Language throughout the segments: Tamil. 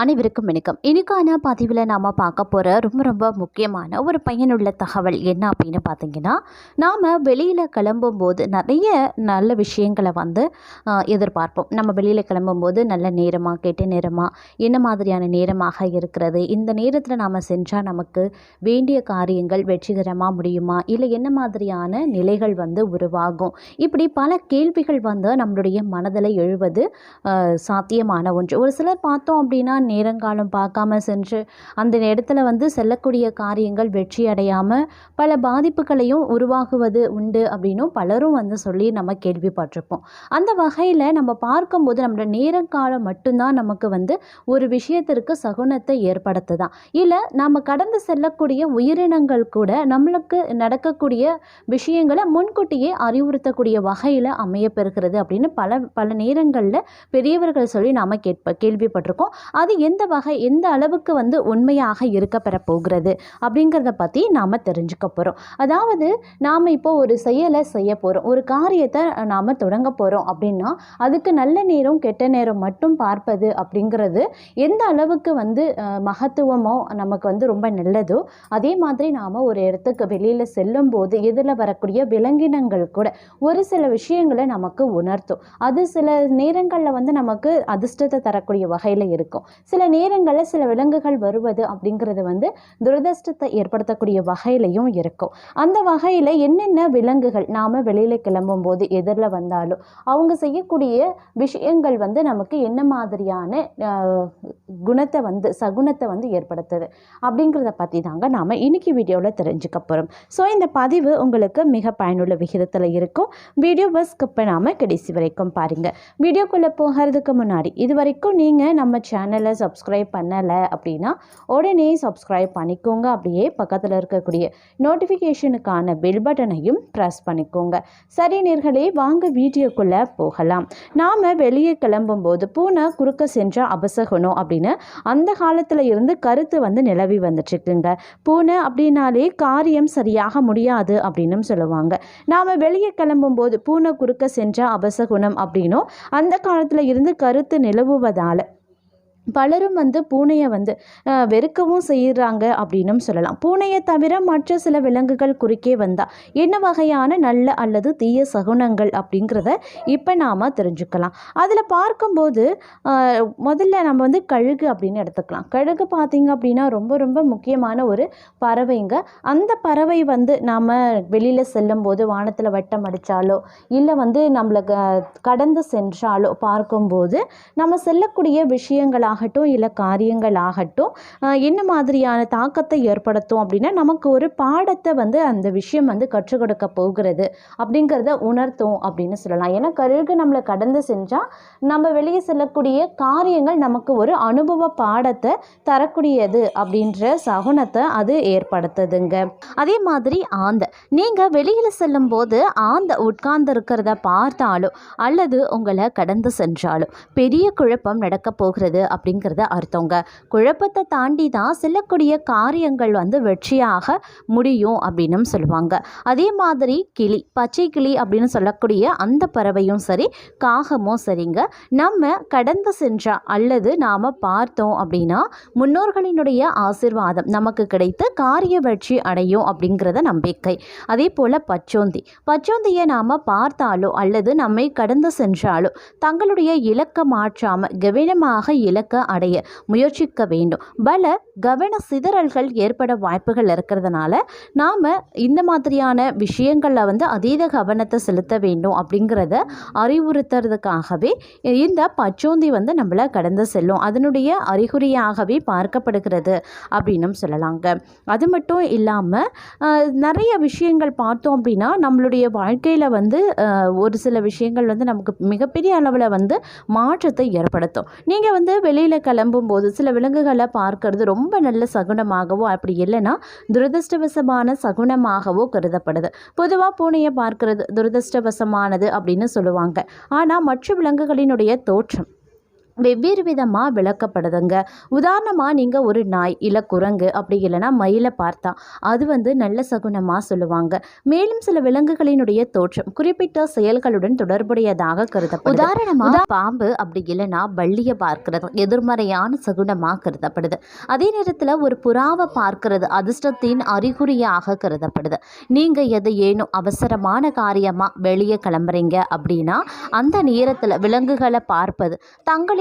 அனைவருக்கும் வணக்கம். இன்னைக்கான பதிவில் நாம் பார்க்க போகிற ரொம்ப ரொம்ப முக்கியமான ஒரு பயனுள்ள தகவல் என்ன அப்படின்னு பார்த்தீங்கன்னா நாம் வெளியில் கிளம்பும்போது நிறைய நல்ல விஷயங்களை வந்து எதிர்பார்ப்போம். நம்ம வெளியில் கிளம்பும்போது நல்ல நேரமாக கெட்ட நேரமாக என்ன மாதிரியான நேரமாக இருக்கிறது இந்த நேரத்தில் நாம் செஞ்சால் நமக்கு வேண்டிய காரியங்கள் வெற்றிகரமாக முடியுமா இல்லை என்ன மாதிரியான நிலைகள் வந்து உருவாகும்? இப்படி பல கேள்விகள் வந்து நம்மளுடைய மனதில் எழுவது சாத்தியமான ஒன்று. ஒரு சிலர் பார்த்தோம் அப்படின்னா நேரங்காலம் பார்க்காம சென்று அந்த இடத்துல வந்து செல்லக்கூடிய காரியங்கள் வெற்றி அடையாமல் பல பாதிப்புகளையும் உருவாகுவது உண்டு அப்படின்னும் பலரும் வந்து சொல்லி நம்ம கேள்விப்பட்டிருப்போம். அந்த வகையில் நம்ம பார்க்கும்போது நம்மளோட நேரங்காலம் மட்டும்தான் நமக்கு வந்து ஒரு விஷயத்திற்கு சகுனத்தை ஏற்படுத்துதான் இல்லை நம்ம கடந்து செல்லக்கூடிய உயிரினங்கள் கூட நம்மளுக்கு நடக்கக்கூடிய விஷயங்களை முன்கூட்டியே அறிவுறுத்தக்கூடிய வகையில் அமையப்பெறுகிறது அப்படின்னு பல பல நேரங்களில் பெரியவர்கள் சொல்லி நாம் கேட்ப கேள்விப்பட்டிருக்கோம். அது எந்த வகை எந்த அளவுக்கு வந்து உண்மையாக இருக்க போகிறது அப்படிங்கிறத பற்றி நாம் தெரிஞ்சுக்க போகிறோம் அதாவது நாம் இப்போ ஒரு செயலை செய்ய போகிறோம் ஒரு காரியத்தை நாம் தொடங்க போகிறோம் அப்படின்னா அதுக்கு நல்ல நேரம் கெட்ட நேரம் மட்டும் பார்ப்பது அப்படிங்கிறது எந்த அளவுக்கு வந்து மகத்துவமோ நமக்கு வந்து ரொம்ப நல்லதோ அதே மாதிரி நாம் ஒரு இடத்துக்கு வெளியில் செல்லும் போது எதில் வரக்கூடிய விலங்கினங்கள் கூட ஒரு சில விஷயங்களை நமக்கு உணர்த்தும். அது சில நேரங்களில் வந்து நமக்கு அதிர்ஷ்டத்தை தரக்கூடிய வகையில் இருக்கும். சில நேரங்களில் சில விலங்குகள் வருவது அப்படிங்கிறது வந்து துரதிர்ஷ்டத்தை ஏற்படுத்தக்கூடிய வகையிலையும் இருக்கும். அந்த வகையில் என்னென்ன விலங்குகள் நாம் வெளியில் கிளம்பும் போது எதிரில் வந்தாலும் அவங்க செய்யக்கூடிய விஷயங்கள் வந்து நமக்கு என்ன மாதிரியான குணத்தை வந்து சகுனத்தை வந்து ஏற்படுத்துது அப்படிங்கிறத பற்றி தாங்க நாம் இன்னைக்கு வீடியோவில் தெரிஞ்சுக்க போகிறோம் ஸோ இந்த பதிவு உங்களுக்கு மிக பயனுள்ள விகிதத்தில் இருக்கும். வீடியோவை ஸ்கிப் பண்ணாமல் கடைசி வரைக்கும் பாருங்கள் வீடியோக்குள்ளே போகிறதுக்கு முன்னாடி இது வரைக்கும் நீங்கள் நம்ம சேனலை சப்ஸ்கிரைப் பண்ணலை அப்படின்னா உடனே சப்ஸ்கிரைப் பண்ணிக்கோங்க. அப்படியே பக்கத்தில் இருக்கக்கூடிய நோட்டிஃபிகேஷனுக்கான பெல் பட்டனையும் ப்ரெஸ் பண்ணிக்கோங்க. சரி நேர்களே வாங்க வீடியோக்குள்ளே போகலாம். நாம் வெளியே கிளம்பும்போது பூனை குறுக்க சென்ற அபசகுணம் அப்படின்னு அந்த காலத்தில் இருந்து கருத்து வந்து நிலவி வந்துட்டுருக்குங்க. பூனை அப்படின்னாலே காரியம் சரியாக முடியாது அப்படின்னும் சொல்லுவாங்க. நாம் வெளியே கிளம்பும்போது பூனை குறுக்க சென்ற அபசகுணம் அப்படின்னும் அந்த காலத்தில் இருந்து கருத்து நிலவுவதால் பலரும் வந்து பூனையை வந்து வெறுக்கவும் செய்கிறாங்க அப்படின்னும் சொல்லலாம். பூனையை தவிர மற்ற சில விலங்குகள் குறுக்கே வந்தால் என்ன வகையான நல்ல அல்லது தீய சகுனங்கள் அப்படிங்கிறத இப்போ நாம் தெரிஞ்சுக்கலாம். அதில் பார்க்கும்போது முதல்ல நம்ம வந்து கழுகு அப்படின்னு எடுத்துக்கலாம். கழுகு பார்த்திங்க அப்படின்னா ரொம்ப ரொம்ப முக்கியமான ஒரு பறவைங்க அந்த பறவை வந்து நாம் வெளியில் செல்லும்போது வானத்தில் வட்டம் அடித்தாலோ இல்லை வந்து நம்மளை கடந்து சென்றாலோ பார்க்கும்போது நம்ம செல்லக்கூடிய ஆகட்டும் இல்லை காரியங்கள் ஆகட்டும் என்ன மாதிரியான தாக்கத்தை ஏற்படுத்தும் அப்படின்னா நமக்கு ஒரு பாடத்தை வந்து அந்த விஷயம் வந்து கற்றுக் கொடுக்க போகிறது அப்படிங்கிறத உணர்த்தும் அப்படின்னு சொல்லலாம். ஏன்னா கருகு நம்மளை கடந்து செஞ்சால் நம்ம வெளியே செல்லக்கூடிய காரியங்கள் நமக்கு ஒரு அனுபவ பாடத்தை தரக்கூடியது அப்படின்ற சகுனத்தை அது ஏற்படுத்துதுங்க. அதே மாதிரி ஆந்தை நீங்கள் வெளியில் செல்லும் போது ஆந்தை உட்கார்ந்து இருக்கிறத பார்த்தாலோ அல்லது உங்களை கடந்து சென்றாலோ பெரிய குழப்பம் நடக்க போகிறது அப்படிங்கிறத அர்த்தங்க. குழப்பத்தை தாண்டி தான் செல்லக்கூடிய காரியங்கள் வந்து வெற்றியாக முடியும் அப்படின்னும் சொல்லுவாங்க. அதே மாதிரி கிளி பச்சை கிளி அப்படின்னு சொல்லக்கூடிய அந்த பறவையும் சரி காகமும் சரிங்க. நம்ம கடந்து சென்ற அல்லது நாம் பார்த்தோம் அப்படின்னா முன்னோர்களினுடைய ஆசிர்வாதம் நமக்கு கிடைத்து காரிய வெற்றி அடையும் அப்படிங்கிறத நம்பிக்கை. அதே போல் பச்சோந்தி. பச்சோந்தியை நாம் பார்த்தாலோ அல்லது நம்மை கடந்து சென்றாலோ தங்களுடைய இலக்க மாற்றாமல் கவனமாக இலக்க அடைய முயற்சிக்க வேண்டும். பல கவன சிதறல்கள் ஏற்பட வாய்ப்புகள் இருக்கிறதுனால நாம் இந்த மாதிரியான விஷயங்களில் வந்து அதீத கவனத்தை செலுத்த வேண்டும் அப்படிங்கிறத அறிவுறுத்துறதுக்காகவே இந்த பச்சோந்தி வந்து நம்மளை கடந்து செல்லும். அதனுடைய அறிகுறியாகவே பார்க்கப்படுகிறது அப்படின்னும் சொல்லலாங்க. அது மட்டும் இல்லாமல் நிறைய விஷயங்கள் பார்த்தோம் அப்படின்னா நம்மளுடைய வாழ்க்கையில் வந்து ஒரு சில விஷயங்கள் வந்து நமக்கு மிகப்பெரிய அளவில் வந்து மாற்றத்தை ஏற்படுத்தும். நீங்கள் வந்து வெளி வெளியில் கிளம்பும்போது சில விலங்குகளை பார்க்கறது ரொம்ப நல்ல சகுனமாகவோ அப்படி இல்லைன்னா துரதிருஷ்டவசமான சகுனமாகவோ கருதப்படுது. பொதுவாக பூனையை பார்க்கறது துரதிருஷ்டவசமானது அப்படின்னு சொல்லுவாங்க. ஆனால் மற்ற விலங்குகளினுடைய தோற்றம் வெவ்வேறு விதமாக விளக்கப்படுதுங்க. உதாரணமாக நீங்கள் ஒரு நாய் இல்லை குரங்கு அப்படி இல்லைன்னா மயிலை பார்த்தா அது வந்து நல்ல சகுனமாக சொல்லுவாங்க. மேலும் சில விலங்குகளினுடைய தோற்றம் குறிப்பிட்ட செயல்களுடன் தொடர்புடையதாக கருதப்படுது. உதாரணமாக பாம்பு அப்படி இல்லைன்னா வள்ளியை பார்க்கிறது எதிர்மறையான சகுனமாக கருதப்படுது. அதே நேரத்தில் ஒரு புறாவை பார்க்கிறது அதிர்ஷ்டத்தின் அறிகுறியாக கருதப்படுது. நீங்கள் எது ஏனும் அவசரமான காரியமாக வெளியே கிளம்புறீங்க அப்படின்னா அந்த நேரத்தில் விலங்குகளை பார்ப்பது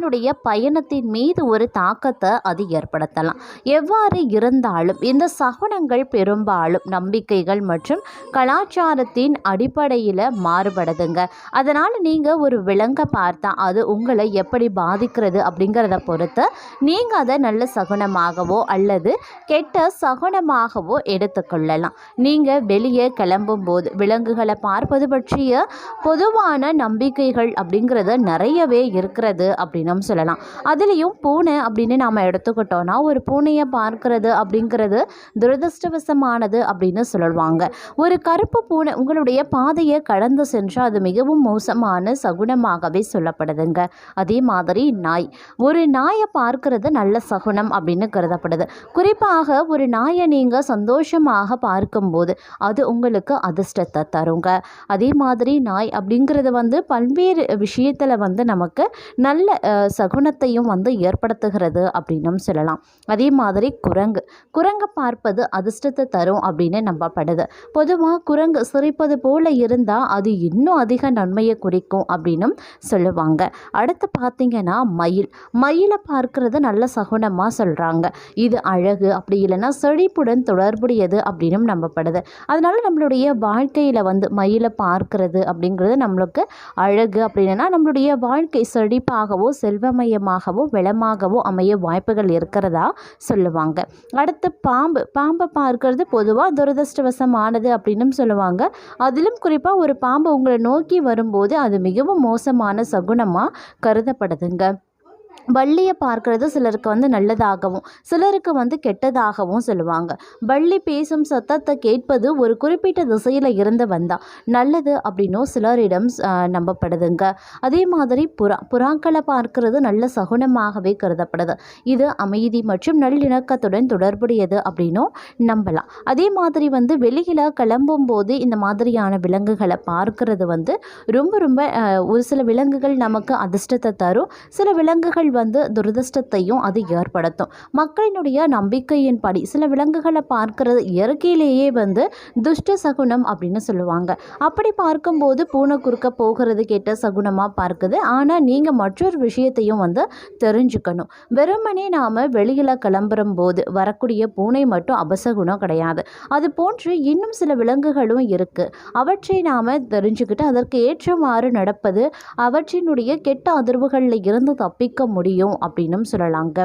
தங்களினுடைய பயணத்தின் மீது ஒரு தாக்கத்தை அது ஏற்படுத்தலாம். எவ்வாறு இருந்தாலும் இந்த சகுனங்கள் பெரும்பாலும் நம்பிக்கைகள் மற்றும் கலாச்சாரத்தின் அடிப்படையில் மாறுபடுதுங்க. அதனால் நீங்கள் ஒரு விலங்கை பார்த்தா அது உங்களை எப்படி பாதிக்கிறது அப்படிங்கிறத பொறுத்து நீங்கள் அதை நல்ல சகுனமாகவோ அல்லது கெட்ட சகுனமாகவோ எடுத்துக்கொள்ளலாம். நீங்கள் வெளியே கிளம்பும்போது விலங்குகளை பார்ப்பது பற்றிய பொதுவான நம்பிக்கைகள் அப்படிங்கிறது நிறையவே இருக்கிறது அப்படி அப்படின்னும் சொல்லலாம். அதுலேயும் பூனை அப்படின்னு நாம் எடுத்துக்கிட்டோன்னா ஒரு பூனையை பார்க்கறது அப்படிங்கிறது துரதிருஷ்டவசமானது அப்படின்னு சொல்லுவாங்க. ஒரு கருப்பு பூனை உங்களுடைய பாதையை கடந்து சென்றால் அது மிகவும் மோசமான சகுனமாகவே சொல்லப்படுதுங்க. அதே மாதிரி நாய். ஒரு நாயை பார்க்கறது நல்ல சகுனம் அப்படின்னு கருதப்படுது. குறிப்பாக ஒரு நாயை நீங்கள் சந்தோஷமாக பார்க்கும்போது அது உங்களுக்கு அதிர்ஷ்டத்தை தருங்க. அதே மாதிரி நாய் அப்படிங்கிறது வந்து பல்வேறு விஷயத்தில் வந்து நமக்கு நல்ல சகுனத்தையும் வந்து ஏற்படுத்துகிறது அப்படின்னும் சொல்லலாம். அதே மாதிரி குரங்கு. குரங்கை பார்ப்பது அதிர்ஷ்டத்தை தரும் அப்படின்னு நம்பப்படுது. பொதுவாக குரங்கு சிரிப்பது போல இருந்தால் அது இன்னும் அதிக நன்மையை குறிக்கும் அப்படின்னும் சொல்லுவாங்க. அடுத்து பார்த்தீங்கன்னா மயில். மயிலை பார்க்கறது நல்ல சகுனமாக சொல்கிறாங்க இது அழகு அப்படி இல்லைன்னா செழிப்புடன் தொடர்புடையது அப்படின்னும் நம்பப்படுது. அதனால் நம்மளுடைய வாழ்க்கையில் வந்து மயிலை பார்க்கறது அப்படிங்கிறது நம்மளுக்கு அழகு. அப்படின்னா நம்மளுடைய வாழ்க்கை செழிப்பாகவோ செல்வமயமாகவோ வளமாகவோ அமைய வாய்ப்புகள் இருக்கிறதா சொல்லுவாங்க. அடுத்து பாம்பு. பாம்பை பார்க்கறது பொதுவாக துரதிருஷ்டவசமானது அப்படின்னும் சொல்லுவாங்க. அதிலும் குறிப்பாக ஒரு பாம்பு உங்களை நோக்கி வரும்போது அது மிகவும் மோசமான சகுனமாக கருதப்படுதுங்க. வள்ளியை பார்க்கறது சிலருக்கு வந்து நல்லதாகவும் சிலருக்கு வந்து கெட்டதாகவும் சொல்லுவாங்க. வள்ளி பேசும் சத்தத்தை கேட்பது ஒரு குறிப்பிட்ட திசையில் இருந்து வந்தால் நல்லது அப்படின்னும் சிலரிடம் நம்பப்படுதுங்க. அதே மாதிரி புறா புறாக்களை பார்க்கறது நல்ல சகுனமாகவே கருதப்படுது. இது அமைதி மற்றும் நல்லிணக்கத்துடன் தொடர்புடையது அப்படின்னும் நம்பலாம். அதே மாதிரி வந்து வெளியில் கிளம்பும் போது இந்த மாதிரியான விலங்குகளை பார்க்கறது வந்து ரொம்ப ரொம்ப ஒரு சில விலங்குகள் நமக்கு அதிர்ஷ்டத்தை தரும். சில விலங்குகள் வந்து துரதிருஷ்டத்தையும் அது ஏற்படுத்தும். மக்களினுடைய நம்பிக்கையின்படி சில விலங்குகளை பார்க்கறது இயற்கையிலேயே வந்து துஷ்ட சகுனம் அப்படின்னு சொல்லுவாங்க. அப்படி பார்க்கும்போது பூனை குறுக்க போகிறது கெட்ட சகுனமாக பார்க்குது. ஆனால் நீங்கள் மற்றொரு விஷயத்தையும் வந்து தெரிஞ்சுக்கணும். வெறுமனே நாம் வெளியில் கிளம்புறும் போது வரக்கூடிய பூனை மட்டும் அபசகுணம் கிடையாது. அது போன்று இன்னும் சில விலங்குகளும் இருக்குது அவற்றை நாம் தெரிஞ்சுக்கிட்டு அதற்கு ஏற்றமாறு நடப்பது அவற்றினுடைய கெட்ட அதிர்வுகளில் இருந்து தப்பிக்க முடியும் முடியும் அப்படின்னும் சொல்லலாங்க.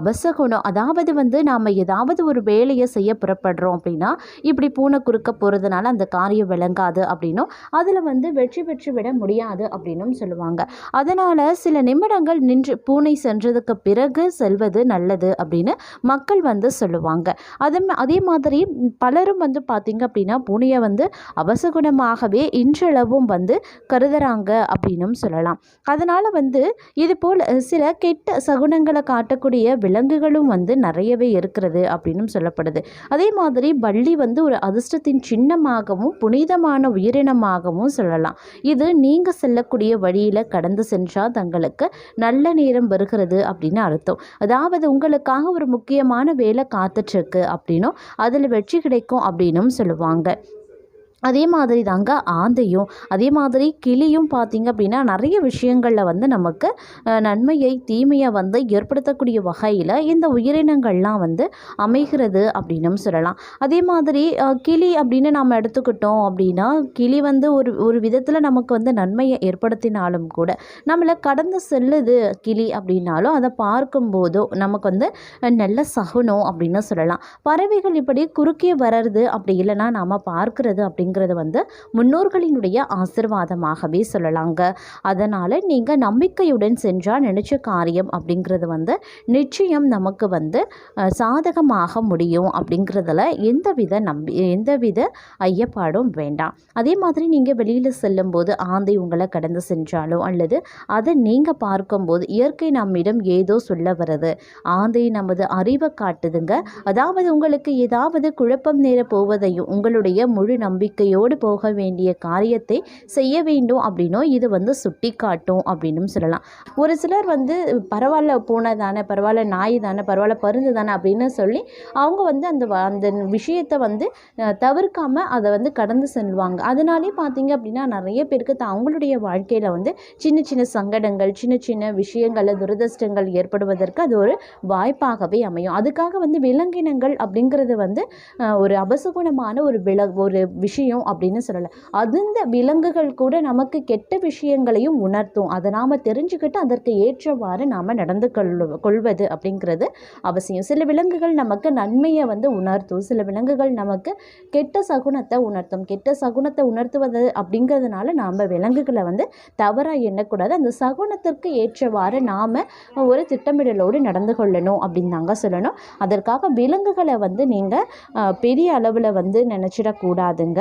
அபசகுணம் அதாவது வந்து நாம் ஏதாவது ஒரு வேலையை செய்ய புறப்படுறோம் அப்படின்னா இப்படி பூனை குறுக்க போகிறதுனால அந்த காரியம் விளங்காது அப்படின்னும் அதில் வந்து வெற்றி பெற்று விட முடியாது அப்படின்னும் சொல்லுவாங்க. அதனால் சில நிமிடங்கள் நின்று பூனை சென்றதுக்கு பிறகு செல்வது நல்லது அப்படின்னு மக்கள் வந்து சொல்லுவாங்க. அது அதே மாதிரி பலரும் வந்து பார்த்திங்க அப்படின்னா பூனையை வந்து அபசகுணமாகவே இன்றளவும் வந்து கருதுறாங்க அப்படின்னும் சொல்லலாம். அதனால் வந்து இது போல் சில கெட்ட சகுனங்களை காட்டக்கூடிய விலங்குகளும் வந்து நிறையவே இருக்கிறது அப்படின்னும் சொல்லப்படுது. அதே மாதிரி வள்ளி வந்து ஒரு அதிர்ஷ்டத்தின் சின்னமாகவும் புனிதமான உயிரினமாகவும் சொல்லலாம். இது நீங்கள் செல்லக்கூடிய வழியில் கடந்து சென்றால் தங்களுக்கு நல்ல நேரம் வருகிறது அப்படின்னு அர்த்தம். அதாவது உங்களுக்காக ஒரு முக்கியமான வேலை காத்துட்ருக்கு அப்படின்னும் அதில் வெற்றி கிடைக்கும் அப்படின்னும் சொல்லுவாங்க. அதே மாதிரி தாங்க ஆந்தையும். அதே மாதிரி கிளியும் பார்த்தீங்க அப்படின்னா நிறைய விஷயங்களில் வந்து நமக்கு நன்மையை தீமையை வந்து ஏற்படுத்தக்கூடிய வகையில் இந்த உயிரினங்கள்லாம் வந்து அமைகிறது அப்படின்னும் சொல்லலாம். அதே மாதிரி கிளி அப்படின்னு நாம் எடுத்துக்கிட்டோம் அப்படின்னா கிளி வந்து ஒரு ஒரு விதத்தில் நமக்கு வந்து நன்மையை ஏற்படுத்தினாலும் கூட நம்மளை கடந்து செல்லுது கிளி அப்படின்னாலும் அதை பார்க்கும்போதோ நமக்கு வந்து நல்ல சகுனம் அப்படின்னு சொல்லலாம். பறவைகள் இப்படி குறுக்கே வர்றது அப்படி இல்லைன்னா நாம் பார்க்கறது அப்படி அப்படிங்கிறது வந்து முன்னோர்களினுடைய ஆசிர்வாதமாகவே சொல்லலாங்க. அதனால் நீங்கள் நம்பிக்கையுடன் சென்றால் நினச்ச காரியம் அப்படிங்கிறது வந்து நிச்சயம் நமக்கு வந்து சாதகமாக முடியும் அப்படிங்கிறதுல எந்தவித நம்பி எந்தவித ஐயப்பாடும் வேண்டாம். அதே மாதிரி நீங்கள் வெளியில் செல்லும்போது ஆந்தை உங்களை கடந்து சென்றாலோ அல்லது அதை நீங்கள் பார்க்கும்போது இயற்கை நம்மிடம் ஏதோ சொல்ல வருது ஆந்தை நமது அறிவை காட்டுதுங்க. அதாவது உங்களுக்கு ஏதாவது குழப்பம் நேர போவதையும் உங்களுடைய முழு நம்பிக்கை நம்பிக்கையோடு போக வேண்டிய காரியத்தை செய்ய வேண்டும் அப்படின்னும் இது வந்து சுட்டி காட்டும் அப்படின்னும் சொல்லலாம். ஒரு சிலர் வந்து பரவாயில்ல பூனை தானே பரவாயில்ல நாய் தானே பரவாயில்ல பருந்து தானே அப்படின்னு சொல்லி அவங்க வந்து அந்த வ- அந்த விஷயத்தை வந்து தவிர்க்காமல் அதை வந்து கடந்து செல்வாங்க. அதனாலே பார்த்தீங்க அப்படின்னா நிறைய பேருக்கு த- அவங்களுடைய வாழ்க்கையில் வந்து சின்ன சின்ன சங்கடங்கள் சின்ன சின்ன விஷயங்கள் துரதிருஷ்டங்கள் ஏற்படுவதற்கு அது ஒரு வாய்ப்பாகவே அமையும். அதுக்காக வந்து விலங்கினங்கள் அப்படிங்கிறது வந்து ஒரு அபசகுணமான ஒரு வில ஒரு விஷயம் அப்படின்னு சொல்லலை. அந்த விலங்குகள் கூட நமக்கு கெட்ட விஷயங்களையும் உணர்த்தும். அதை நாம் தெரிஞ்சுக்கிட்டு அதற்கு ஏற்றவாறு நாம் நடந்து கொள் கொள்வது அப்படிங்கிறது அவசியம். சில விலங்குகள் நமக்கு நன்மையை வந்து உணர்த்தும். சில விலங்குகள் நமக்கு கெட்ட சகுனத்தை உணர்த்தும். கெட்ட சகுனத்தை உணர்த்துவது அப்படிங்கிறதுனால நாம் விலங்குகளை வந்து தவறாக எண்ணக்கூடாது. அந்த சகுனத்திற்கு ஏற்றவாறு நாம் ஒரு திட்டமிடலோடு நடந்து கொள்ளணும் அப்படின்னு தாங்க சொல்லணும். அதற்காக விலங்குகளை வந்து நீங்கள் பெரிய அளவில் வந்து நினச்சிடக்கூடாதுங்க.